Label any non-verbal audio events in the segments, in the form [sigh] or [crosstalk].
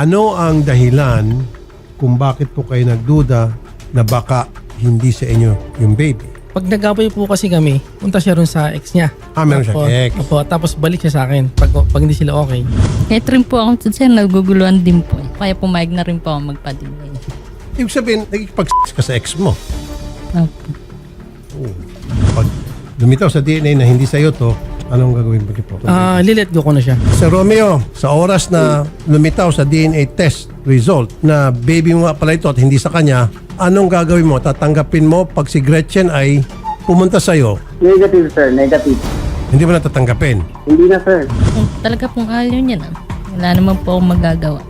Ano ang dahilan kung bakit po kayo nagduda na baka hindi sa inyo yung baby? Pag nag-away po kasi kami, punta siya ron sa ex niya. Ah, meron Tapos- ex. Opo, tapos balik siya sa akin pag, pag hindi sila okay. Kahit rin po ako sir, naguguluhan din po. Kaya pumayag na rin po ako magpa-delay. Ibig sabihin, nagpag ka sa ex mo. Opo. Pag lumitaw sa DNA na hindi sa iyo to, anong gagawin mo po? Ah, lilet go ko na siya. Sir Romeo, sa oras na lumitaw sa DNA test result na baby mo nga pala ito at hindi sa kanya, anong gagawin mo? Tatanggapin mo pag si Gretchen ay pumunta sa iyo? Negative, sir. Negative. Hindi mo na tatanggapin. Hindi na, sir. Kung talaga pong ayaw niya na, wala naman po akong magagawa.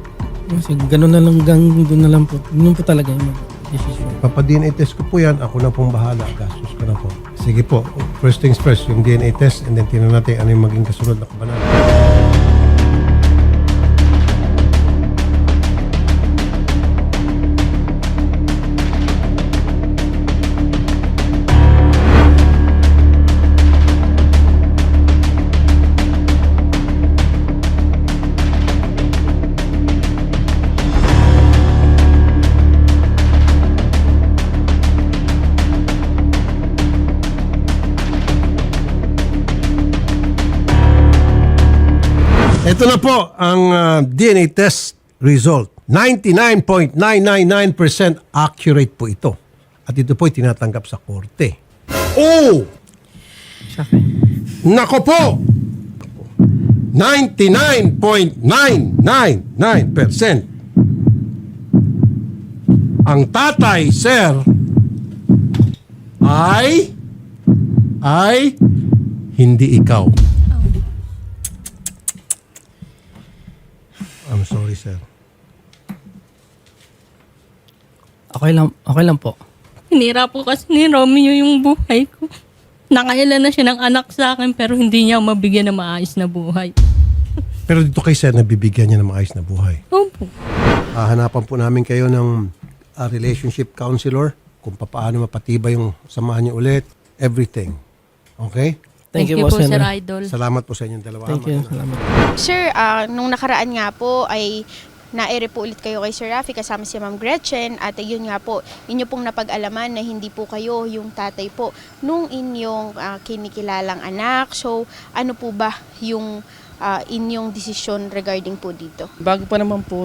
Kasi ganun na lang, gang, doon na lang po. Yun po talaga yung decision. Papa-DNA test ko po yan. Ako na pong bahala. Gastos ko na po. Sige po. First things first, yung DNA test and then tingnan natin ano yung maging kasunod na kabanata. Ito na po ang ah, DNA test result. 99.999% accurate po ito. At ito po ay tinatanggap sa korte. Oh! Nako po! 99.999%. Ang tatay, sir, ay ay hindi ikaw. Sorry, sir. Okay lang, okay lang po. Hinira po kasi ni Romeo yung buhay ko. Nakailan na siya ng anak sa akin pero hindi niya ako mabigyan ng maayos na buhay. [laughs] Pero dito kay sir, nabibigyan niya ng maayos na buhay. Opo. Ah, hanapan po namin kayo ng ah, relationship counselor kung paano mapatibay yung samahan niyo ulit. Everything. Okay? Thank, you, po, po, Sir. Idol. Salamat po sa inyong dalawa. Thank you. Magandang- Salamat. Sir, ah, nung nakaraan nga po ay naere po ulit kayo kay Sir Rafi kasama si Ma'am Gretchen at yun nga po, inyo pong napag-alaman na hindi po kayo yung tatay po nung inyong ah, kinikilalang anak. So, ano po ba yung ah, inyong desisyon regarding po dito? Bago pa naman po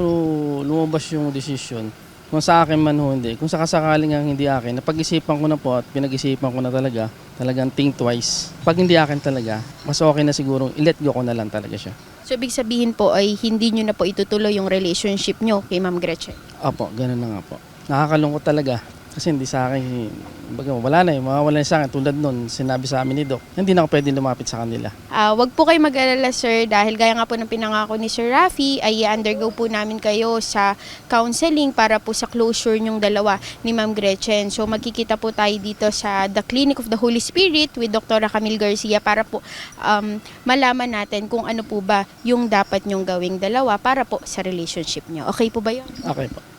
lumabas yung decision, kung sa akin man ho hindi, kung sakasakaling ang hindi akin, napag-isipan ko na po at pinag-isipan ko na talaga, talagang think twice. Pag hindi akin talaga, mas okay na siguro, i-let go ko na lang talaga siya. So, ibig sabihin po ay hindi nyo na po itutuloy yung relationship nyo kay Ma'am Gretchen. Opo, ganun na nga po. Nakakalungkot talaga. Kasi hindi sa akin, baga, wala na eh, mawawala na sa akin. Tulad nun, sinabi sa amin ni Doc, hindi na ako pwede lumapit sa kanila. Ah, wag po kayo mag-alala sir dahil gaya nga po ng pinangako ni Sir Rafi ay undergo po namin kayo sa counseling para po sa closure nyong dalawa ni Ma'am Gretchen. So magkikita po tayo dito sa The Clinic of the Holy Spirit with Dr. Camille Garcia para po um, malaman natin kung ano po ba yung dapat nyong gawing dalawa para po sa relationship nyo. Okay po ba yun? Okay po.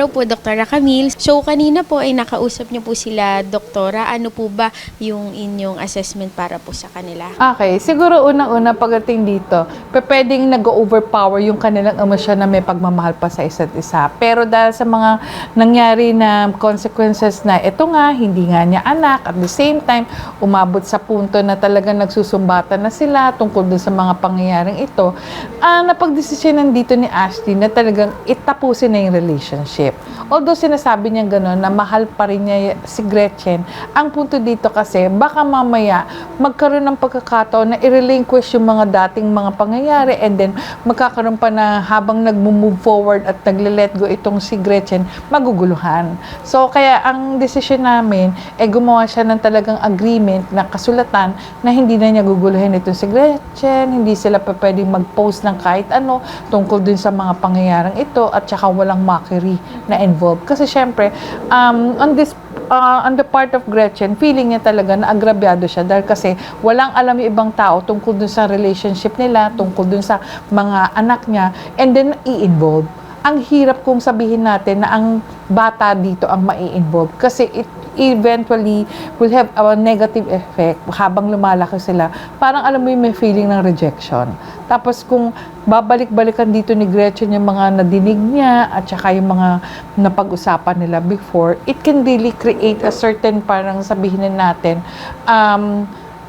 Araw po, Dr. Camille. So, kanina po ay nakausap niyo po sila, Doktora. Ano po ba yung inyong assessment para po sa kanila? Okay, siguro unang-una pagdating dito, pwedeng nag-overpower yung kanilang emosyon na may pagmamahal pa sa isa't isa. Pero dahil sa mga nangyari na consequences na ito nga, hindi nga niya anak, at the same time, umabot sa punto na talagang nagsusumbatan na sila tungkol dun sa mga pangyayaring ito, ah napagdesisyonan dito ni Ashley na talagang itapusin na yung relationship. Although sinasabi niya gano'n na mahal pa rin niya si Gretchen, ang punto dito kasi baka mamaya magkaroon ng pagkakataon na i-relinquish yung mga dating mga pangyayari and then magkakaroon pa na habang nag-move forward at nagle-let go itong si Gretchen, maguguluhan. So kaya ang decision namin ay gumawa siya ng talagang agreement na kasulatan na hindi na niya guguluhin itong si Gretchen, hindi sila pa pwedeng mag-post ng kahit ano tungkol dun sa mga pangyayaring ito at saka walang mockery na involved. Kasi syempre, um, on this uh, on the part of Gretchen, feeling niya talaga na agrabyado siya dahil kasi walang alam yung ibang tao tungkol dun sa relationship nila, tungkol dun sa mga anak niya, and then i-involve. Ang hirap kung sabihin natin na ang bata dito ang mai-involve kasi it eventually will have a negative effect habang lumalaki sila. Parang alam mo yung may feeling ng rejection. Tapos kung babalik-balikan dito ni Gretchen yung mga nadinig niya at saka yung mga napag-usapan nila before, it can really create a certain parang sabihin na natin um,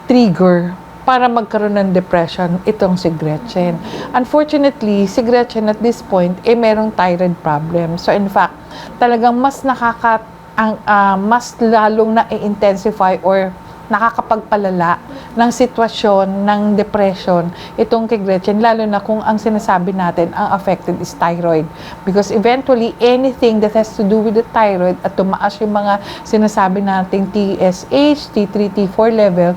trigger para magkaroon ng depression itong si Gretchen. Unfortunately, si Gretchen at this point, eh merong thyroid problem. So in fact, talagang mas nakaka ang ah, mas lalong na intensify or nakakapagpalala ng sitwasyon ng depression itong kay Gretchen lalo na kung ang sinasabi natin ang affected is thyroid because eventually anything that has to do with the thyroid at tumaas yung mga sinasabi nating TSH, T3, T4 level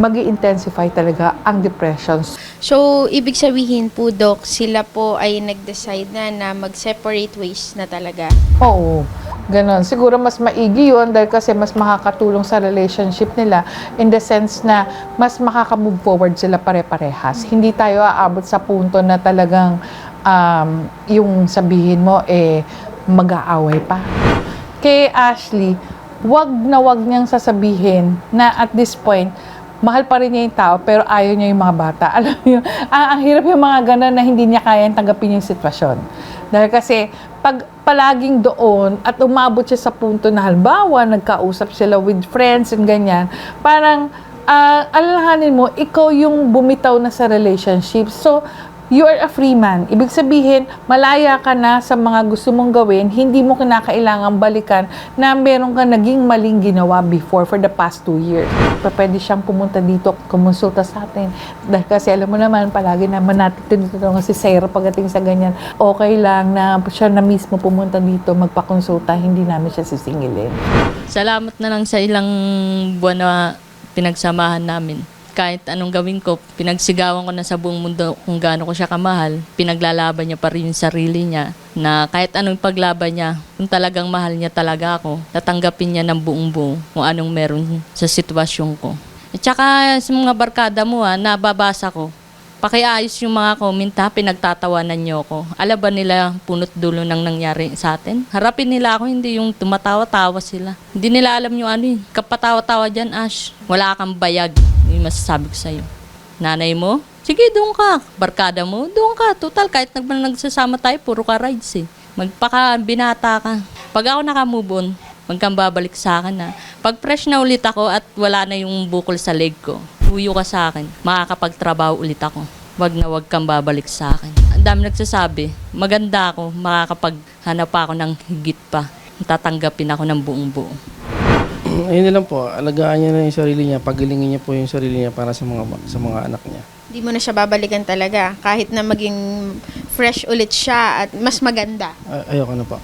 mag intensify talaga ang depressions. So, ibig sabihin po, Doc, sila po ay nag-decide na na mag-separate ways na talaga. Oo, ganon. Siguro mas maigi yun dahil kasi mas makakatulong sa relationship nila in the sense na mas makaka-move forward sila pare-parehas. Hindi tayo aabot sa punto na talagang um, yung sabihin mo eh mag-aaway pa. Kay Ashley, wag na wag niyang sasabihin na at this point, mahal pa rin niya yung tao pero ayaw niya yung mga bata. [laughs] Alam yun, ang, ang hirap yung mga ganun na hindi niya kayang tanggapin yung sitwasyon. Dahil kasi, pag palaging doon at umabot siya sa punto na halimbawa, nagkausap sila with friends and ganyan, parang, ah alalahanin mo, ikaw yung bumitaw na sa relationship. So, you are a free man. Ibig sabihin, malaya ka na sa mga gusto mong gawin, hindi mo kinakailangan balikan na meron ka naging maling ginawa before for the past two years. Pa- Pwede siyang pumunta dito, kumonsulta sa atin. Dahil kasi alam mo naman, palagi naman natin tinutulungan si Sarah pagdating sa ganyan. Okay lang na siya na mismo pumunta dito, magpakonsulta, hindi namin siya sisingilin. Salamat na lang sa ilang buwan na pinagsamahan namin. Kahit anong gawin ko, pinagsigawan ko na sa buong mundo kung gaano ko siya kamahal. Pinaglalaban niya pa rin yung sarili niya na kahit anong paglaban niya, kung talagang mahal niya talaga ako, tatanggapin niya ng buong buo kung anong meron sa sitwasyon ko. At saka sa mga barkada mo ha, nababasa ko, pakiayos yung mga comment ha, pinagtatawanan niyo ako. Alam ba nila punot dulo ng nangyari sa atin? Harapin nila ako, hindi yung tumatawa-tawa sila. Hindi nila alam yung ano eh. Kapatawa-tawa dyan, Ash. Wala kang bayag. Yung masasabi ko sa'yo. Nanay mo? Sige, doon ka. Barkada mo? Doon ka. Total, kahit nag nagsasama tayo, puro ka rides eh. Magpaka binata ka. Pag ako nakamove on, Huwag kang babalik sa akin na. Pag fresh na ulit ako at wala na yung bukol sa leg ko, huyo ka sa akin, makakapagtrabaho ulit ako. Wag na wag kang babalik sa akin. Ang dami nagsasabi, maganda ako, makakapaghanap pa ako ng higit pa. Tatanggapin ako ng buong buo. Ayun na lang po, alagaan niya na yung sarili niya, pagilingin niya po yung sarili niya para sa mga sa mga anak niya. Hindi mo na siya babalikan talaga. Kahit na maging fresh ulit siya at mas maganda. Ay- ayoko na po.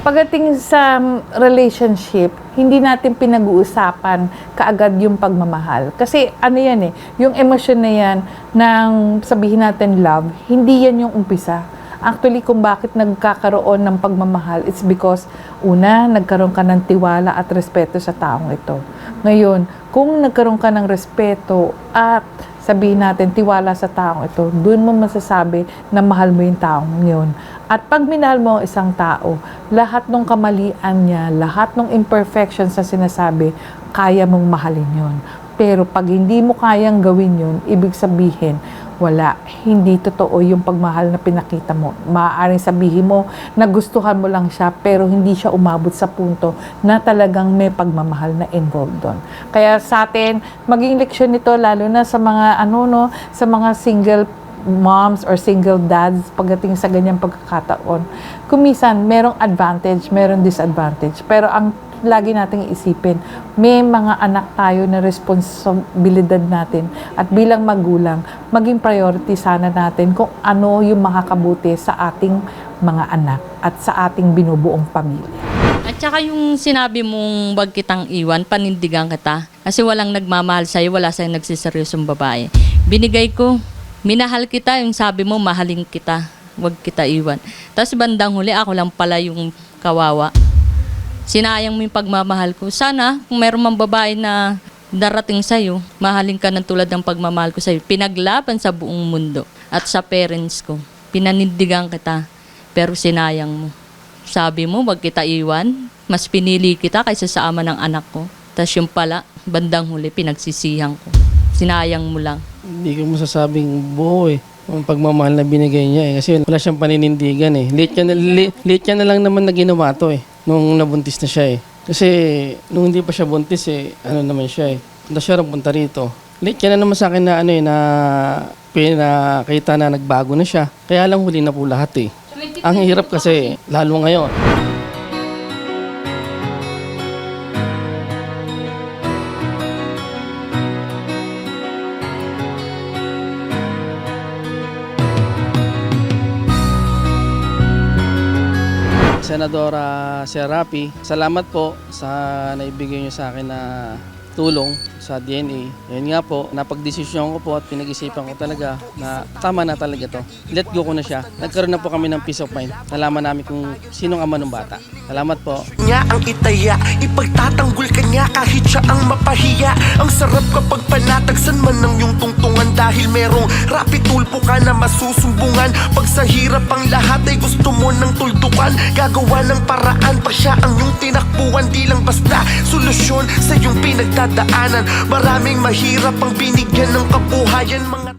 Pagdating sa relationship, hindi natin pinag-uusapan kaagad yung pagmamahal. Kasi ano yan eh, yung emosyon na yan ng sabihin natin love, hindi yan yung umpisa. Actually, kung bakit nagkakaroon ng pagmamahal, it's because, una, nagkaroon ka ng tiwala at respeto sa taong ito. Ngayon, kung nagkaroon ka ng respeto at sabihin natin, tiwala sa taong ito, doon mo masasabi na mahal mo yung taong yun. At pag minahal mo ang isang tao, lahat ng kamalian niya, lahat ng imperfections na sinasabi, kaya mong mahalin yun. Pero pag hindi mo kayang gawin yun, ibig sabihin, wala. Hindi totoo yung pagmahal na pinakita mo. Maaaring sabihin mo, nagustuhan mo lang siya, pero hindi siya umabot sa punto na talagang may pagmamahal na involved doon. Kaya sa atin, maging leksyon nito, lalo na sa mga, ano, no, sa mga single moms or single dads pagdating sa ganyang pagkakataon. Kumisan, merong advantage, merong disadvantage. Pero ang lagi nating isipin, may mga anak tayo na responsibilidad natin at bilang magulang, maging priority sana natin kung ano yung makakabuti sa ating mga anak at sa ating binubuong pamilya. At saka yung sinabi mong wag kitang iwan, panindigan kita. Kasi walang nagmamahal sa'yo, wala sa'yo nagsiseryosong babae. Binigay ko, minahal kita, yung sabi mo, mahalin kita. Wag kita iwan. Tapos bandang huli, ako lang pala yung kawawa. Sinayang mo yung pagmamahal ko. Sana, kung meron mang babae na darating sa'yo, mahalin ka ng tulad ng pagmamahal ko sa'yo. Pinaglaban sa buong mundo at sa parents ko. Pinanindigan kita. Pero sinayang mo. Sabi mo, wag kita iwan. Mas pinili kita kaysa sa ama ng anak ko. Tapos yung pala, bandang huli, pinagsisihan ko. Sinayang mo lang. Hindi ko masasabing buo eh. Ang pagmamahal na binigay niya eh. Kasi wala siyang paninindigan eh. Late ka na, late, late ka na lang naman na ginawa to eh. Nung nabuntis na siya eh. Kasi nung hindi pa siya buntis eh, ano naman siya eh. Punta siya rin punta rito. Late ka na naman sa akin na ano eh, na pinakita na nagbago na siya. Kaya lang huli na po lahat eh. Ang hirap kasi, lalo ngayon. Senadora Serapi, salamat po sa naibigay niyo sa akin na tulong sa DNA. Yun nga po, napagdesisyon ko po at pinag-isipan ko talaga na tama na talaga to. Let go ko na siya. Nagkaroon na po kami ng peace of mind. Nalaman namin kung sinong ama ng bata. Salamat po. niya ang itaya kahit siya ang mapahiya. Ang sarap kapag panatagsan man ng iyong tungtungan Dahil merong rapid tulpo ka na masusumbungan. Pag sa hirap ang lahat ay gusto mo ng tuldukan. Gagawa ng paraan pa siya ang iyong tinakbuhan. Di lang basta solusyon sa iyong pinagdadaanan. Maraming mahirap ang binigyan ng kabuhayan mga